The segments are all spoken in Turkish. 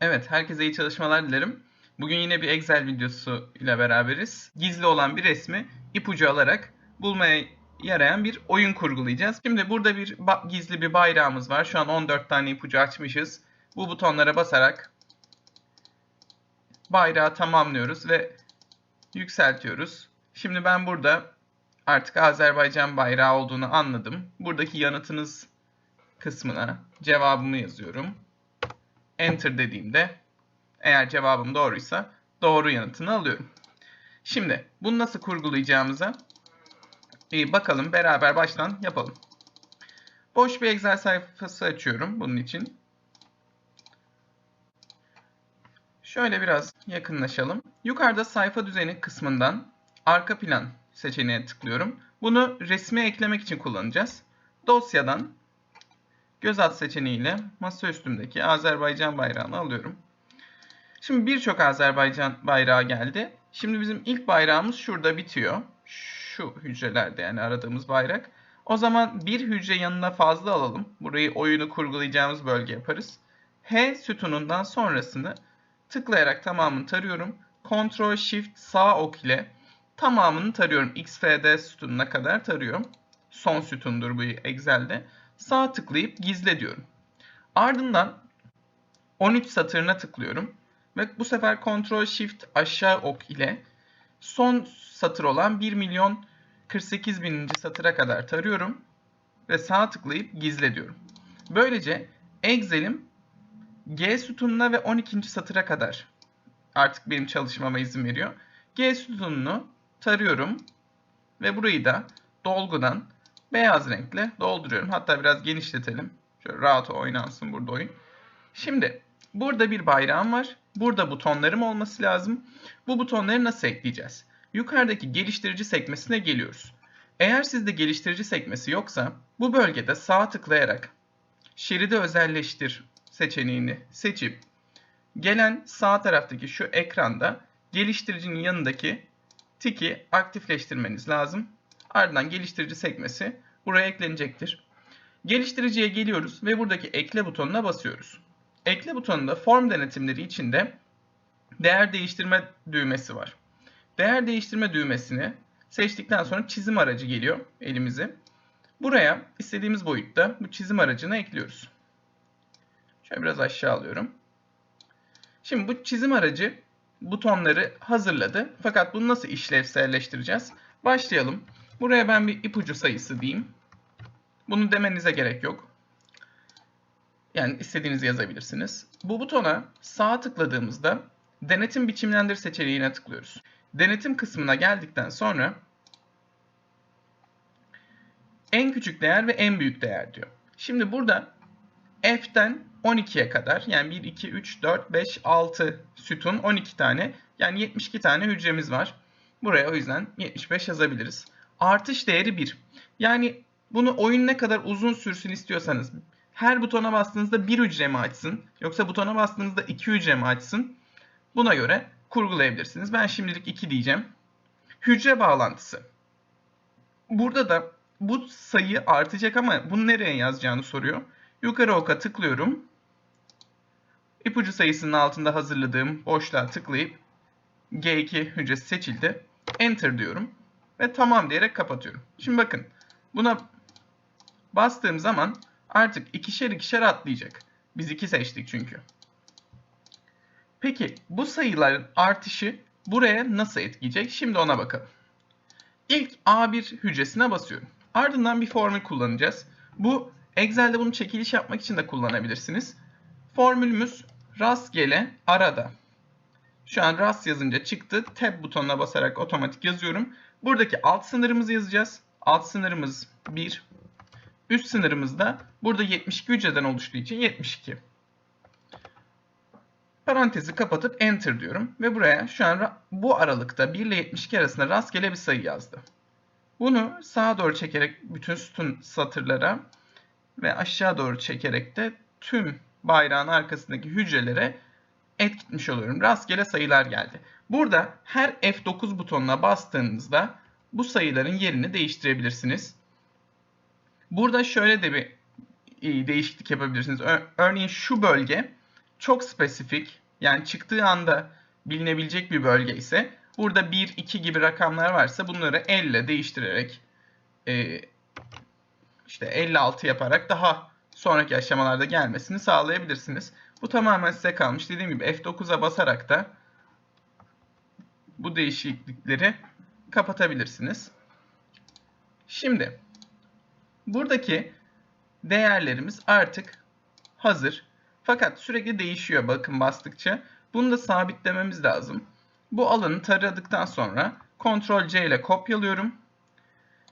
Evet, herkese iyi çalışmalar dilerim. Bugün yine bir Excel videosu ile beraberiz. Gizli olan bir resmi ipucu alarak bulmaya yarayan bir oyun kurgulayacağız. Şimdi burada bir gizli bir bayrağımız var. Şu an 14 tane ipucu açmışız. Bu butonlara basarak bayrağı tamamlıyoruz ve yükseltiyoruz. Şimdi ben burada artık Azerbaycan bayrağı olduğunu anladım. Buradaki yanıtınız kısmına cevabımı yazıyorum. Enter dediğimde eğer cevabım doğruysa doğru yanıtını alıyorum. Şimdi bunu nasıl kurgulayacağımıza bir bakalım. Beraber baştan yapalım. Boş bir Excel sayfası açıyorum bunun için. Şöyle biraz yakınlaşalım. Yukarıda sayfa düzeni kısmından arka plan seçeneğine tıklıyorum. Bunu resme eklemek için kullanacağız. Dosyadan göz at seçeneğiyle masa üstümdeki Azerbaycan bayrağını alıyorum. Şimdi birçok Azerbaycan bayrağı geldi. Şimdi bizim ilk bayrağımız şurada bitiyor. Şu hücrelerde yani aradığımız bayrak. O zaman bir hücre yanına fazla alalım. Burayı oyunu kurgulayacağımız bölge yaparız. H sütunundan sonrasını tıklayarak tamamını tarıyorum. Ctrl Shift sağ ok ile tamamını tarıyorum. XFD sütununa kadar tarıyorum. Son sütundur bu Excel'de. Sağ tıklayıp gizle diyorum. Ardından 13 satırına tıklıyorum. Ve bu sefer Ctrl Shift aşağı ok ile son satır olan 1 milyon 48 bininci satıra kadar tarıyorum. Ve sağ tıklayıp gizle diyorum. Böylece Excel'im G sütununa ve 12. satıra kadar artık benim çalışmama izin veriyor. G sütununu tarıyorum ve burayı da dolgudan beyaz renkle dolduruyorum. Hatta biraz genişletelim. Şöyle rahat oynansın burada oyun. Şimdi burada bir bayrağım var. Burada butonlarım olması lazım. Bu butonları nasıl ekleyeceğiz? Yukarıdaki geliştirici sekmesine geliyoruz. Eğer sizde geliştirici sekmesi yoksa bu bölgede sağ tıklayarak şeridi özelleştir seçeneğini seçip gelen sağ taraftaki şu ekranda geliştiricinin yanındaki tiki aktifleştirmeniz lazım. Ardından geliştirici sekmesi buraya eklenecektir. Geliştiriciye geliyoruz ve buradaki ekle butonuna basıyoruz. Ekle butonunda form denetimleri içinde değer değiştirme düğmesi var. Değer değiştirme düğmesini seçtikten sonra çizim aracı geliyor elimize. Buraya istediğimiz boyutta bu çizim aracını ekliyoruz. Şöyle biraz aşağı alıyorum. Şimdi bu çizim aracı butonları hazırladı. Fakat bunu nasıl işlevselleştireceğiz? Başlayalım. Buraya ben bir ipucu sayısı diyeyim. Bunu demenize gerek yok. Yani istediğinizi yazabilirsiniz. Bu butona sağ tıkladığımızda denetim biçimlendir seçeneğine tıklıyoruz. Denetim kısmına geldikten sonra en küçük değer ve en büyük değer diyor. Şimdi burada F'ten 12'ye kadar yani 1, 2, 3, 4, 5, 6 sütun 12 tane yani 72 tane hücremiz var. Buraya o yüzden 75 yazabiliriz. Artış değeri 1. Yani bunu oyun ne kadar uzun sürsün istiyorsanız her butona bastığınızda bir hücre mi açsın yoksa butona bastığınızda iki hücre mi açsın buna göre kurgulayabilirsiniz. Ben şimdilik 2 diyeceğim. Hücre bağlantısı. Burada da bu sayı artacak ama bunu nereye yazacağını soruyor. Yukarı oka tıklıyorum. İpucu sayısının altında hazırladığım boşluğa tıklayıp G2 hücresi seçildi. Enter diyorum ve tamam diyerek kapatıyorum. Şimdi bakın buna bastığım zaman artık ikişer ikişer atlayacak. Biz iki seçtik çünkü. Peki bu sayıların artışı buraya nasıl etkileyecek? Şimdi ona bakalım. İlk A1 hücresine basıyorum. Ardından bir formül kullanacağız. Bu Excel'de bunu çekiliş yapmak için de kullanabilirsiniz. Formülümüz rastgele arada. Şu an rast yazınca çıktı. Tab butonuna basarak otomatik yazıyorum. Buradaki alt sınırımızı yazacağız. Alt sınırımız 1. Üst sınırımız da burada 72 hücreden oluştuğu için 72. Parantezi kapatıp enter diyorum. Ve buraya şu an bu aralıkta 1 ile 72 arasında rastgele bir sayı yazdı. Bunu sağa doğru çekerek bütün sütun satırlara ve aşağı doğru çekerek de tüm bayrağın arkasındaki hücrelere etkitmiş oluyorum. Rastgele sayılar geldi. Burada her F9 butonuna bastığınızda bu sayıların yerini değiştirebilirsiniz. Burada şöyle de bir e, değişiklik yapabilirsiniz. Örneğin şu bölge çok spesifik yani çıktığı anda bilinebilecek bir bölge ise burada 1, 2 gibi rakamlar varsa bunları elle değiştirerek e, işte 56 yaparak daha sonraki aşamalarda gelmesini sağlayabilirsiniz. Bu tamamen size kalmış. Dediğim gibi F9'a basarak da bu değişiklikleri kapatabilirsiniz. Şimdi buradaki değerlerimiz artık hazır. Fakat sürekli değişiyor bakın bastıkça. Bunu da sabitlememiz lazım. Bu alanı taradıktan sonra Ctrl C ile kopyalıyorum.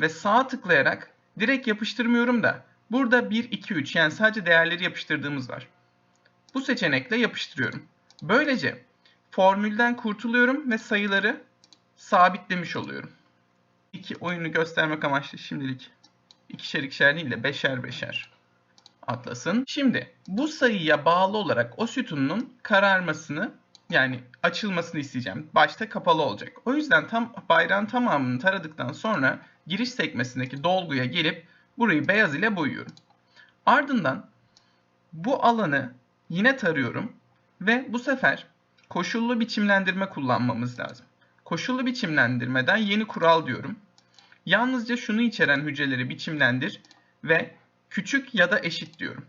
Ve sağ tıklayarak direkt yapıştırmıyorum da burada 1, 2, 3 yani sadece değerleri yapıştırdığımız var. Bu seçenekle yapıştırıyorum. Böylece formülden kurtuluyorum ve sayıları sabitlemiş oluyorum. İki oyunu göstermek amaçlı şimdilik ikişer ikişer değil de beşer beşer atlasın. Şimdi bu sayıya bağlı olarak o sütunun kararmasını yani açılmasını isteyeceğim. Başta kapalı olacak. O yüzden tam bayrağın tamamını taradıktan sonra giriş sekmesindeki dolguya gelip burayı beyaz ile boyuyorum. Ardından bu alanı yine tarıyorum ve bu sefer koşullu biçimlendirme kullanmamız lazım. Koşullu biçimlendirmeden yeni kural diyorum. Yalnızca şunu içeren hücreleri biçimlendir ve küçük ya da eşit diyorum.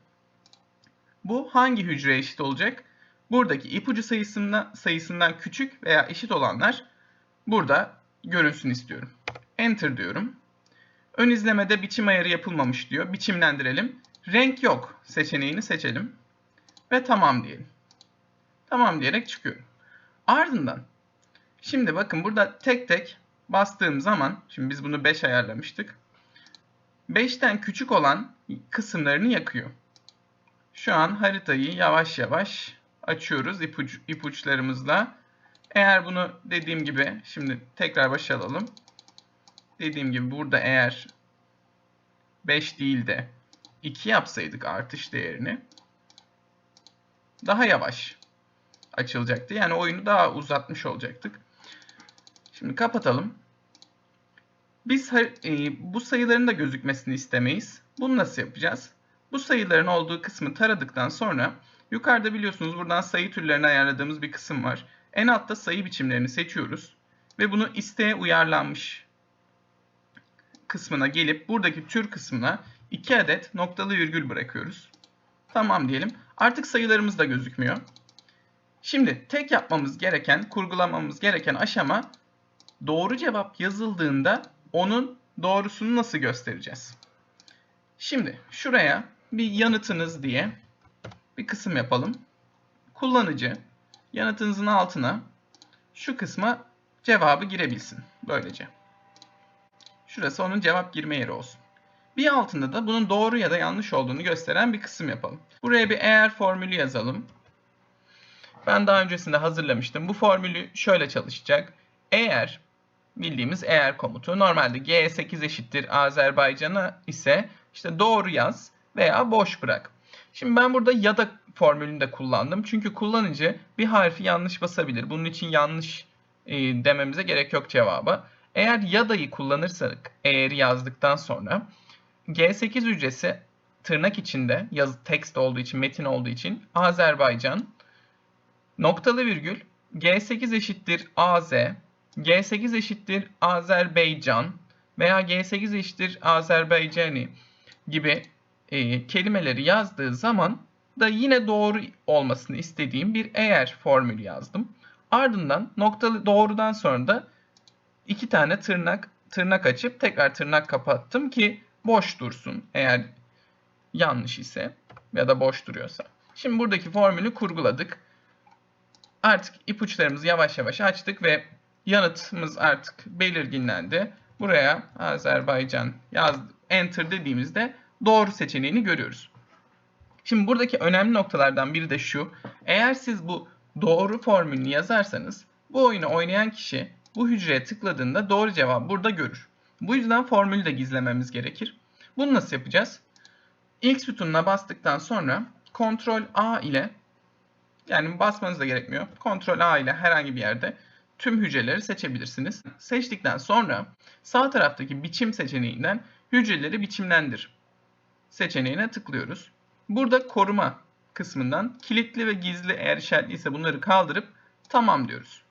Bu hangi hücreye eşit olacak? Buradaki ipucu sayısından, sayısından küçük veya eşit olanlar burada görünsün istiyorum. Enter diyorum. Ön izlemede biçim ayarı yapılmamış diyor. Biçimlendirelim. Renk yok seçeneğini seçelim. Ve tamam diyelim. Tamam diyerek çıkıyorum. Ardından şimdi bakın burada tek tek bastığım zaman şimdi biz bunu 5 ayarlamıştık. 5'ten küçük olan kısımlarını yakıyor. Şu an haritayı yavaş yavaş açıyoruz ipuç, ipuçlarımızla. Eğer bunu dediğim gibi şimdi tekrar başa alalım. Dediğim gibi burada eğer 5 değil de 2 yapsaydık artış değerini daha yavaş açılacaktı. Yani oyunu daha uzatmış olacaktık. Şimdi kapatalım. Biz e, bu sayıların da gözükmesini istemeyiz. Bunu nasıl yapacağız? Bu sayıların olduğu kısmı taradıktan sonra yukarıda biliyorsunuz buradan sayı türlerini ayarladığımız bir kısım var. En altta sayı biçimlerini seçiyoruz ve bunu isteğe uyarlanmış kısmına gelip buradaki tür kısmına 2 adet noktalı virgül bırakıyoruz. Tamam diyelim. Artık sayılarımız da gözükmüyor. Şimdi tek yapmamız gereken, kurgulamamız gereken aşama doğru cevap yazıldığında onun doğrusunu nasıl göstereceğiz? Şimdi şuraya bir yanıtınız diye bir kısım yapalım. Kullanıcı yanıtınızın altına şu kısma cevabı girebilsin. Böylece. Şurası onun cevap girme yeri olsun. Bir altında da bunun doğru ya da yanlış olduğunu gösteren bir kısım yapalım. Buraya bir eğer formülü yazalım. Ben daha öncesinde hazırlamıştım. Bu formülü şöyle çalışacak. Eğer bildiğimiz eğer komutu normalde G8 eşittir Azerbaycan'a ise işte doğru yaz veya boş bırak. Şimdi ben burada ya da formülünü de kullandım. Çünkü kullanıcı bir harfi yanlış basabilir. Bunun için yanlış e, dememize gerek yok cevaba. Eğer ya da'yı kullanırsak eğer yazdıktan sonra G8 hücresi tırnak içinde yaz text olduğu için metin olduğu için Azerbaycan noktalı virgül G8 eşittir AZ G8 eşittir Azerbaycan veya G8 eşittir Azerbaycani gibi e, kelimeleri yazdığı zaman da yine doğru olmasını istediğim bir eğer formülü yazdım. Ardından noktalı doğrudan sonra da iki tane tırnak tırnak açıp tekrar tırnak kapattım ki boş dursun eğer yanlış ise ya da boş duruyorsa. Şimdi buradaki formülü kurguladık. Artık ipuçlarımızı yavaş yavaş açtık ve yanıtımız artık belirginlendi. Buraya Azerbaycan yaz enter dediğimizde doğru seçeneğini görüyoruz. Şimdi buradaki önemli noktalardan biri de şu. Eğer siz bu doğru formülünü yazarsanız bu oyunu oynayan kişi bu hücreye tıkladığında doğru cevabı burada görür. Bu yüzden formülü de gizlememiz gerekir. Bunu nasıl yapacağız? İlk sütununa bastıktan sonra Ctrl A ile yani basmanız da gerekmiyor. Ctrl A ile herhangi bir yerde tüm hücreleri seçebilirsiniz. Seçtikten sonra sağ taraftaki biçim seçeneğinden hücreleri biçimlendir seçeneğine tıklıyoruz. Burada koruma kısmından kilitli ve gizli eğer işaretliyse bunları kaldırıp tamam diyoruz.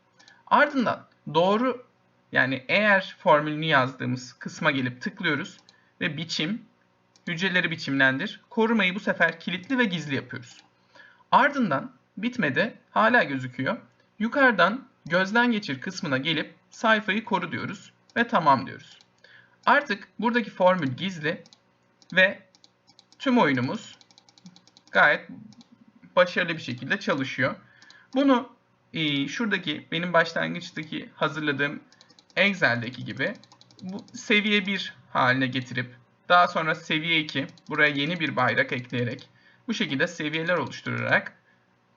Ardından doğru yani eğer formülünü yazdığımız kısma gelip tıklıyoruz ve biçim, hücreleri biçimlendir. Korumayı bu sefer kilitli ve gizli yapıyoruz. Ardından bitmedi hala gözüküyor. Yukarıdan gözden geçir kısmına gelip sayfayı koru diyoruz ve tamam diyoruz. Artık buradaki formül gizli ve tüm oyunumuz gayet başarılı bir şekilde çalışıyor. Bunu e, şuradaki benim başlangıçtaki hazırladığım Excel'deki gibi bu seviye 1 haline getirip daha sonra seviye 2 buraya yeni bir bayrak ekleyerek bu şekilde seviyeler oluşturarak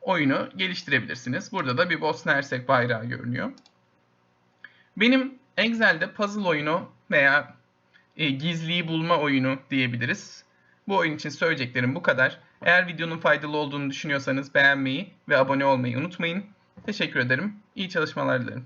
oyunu geliştirebilirsiniz. Burada da bir Bosna Hersek bayrağı görünüyor. Benim Excel'de puzzle oyunu veya e, gizliyi bulma oyunu diyebiliriz. Bu oyun için söyleyeceklerim bu kadar. Eğer videonun faydalı olduğunu düşünüyorsanız beğenmeyi ve abone olmayı unutmayın. Teşekkür ederim. İyi çalışmalar dilerim.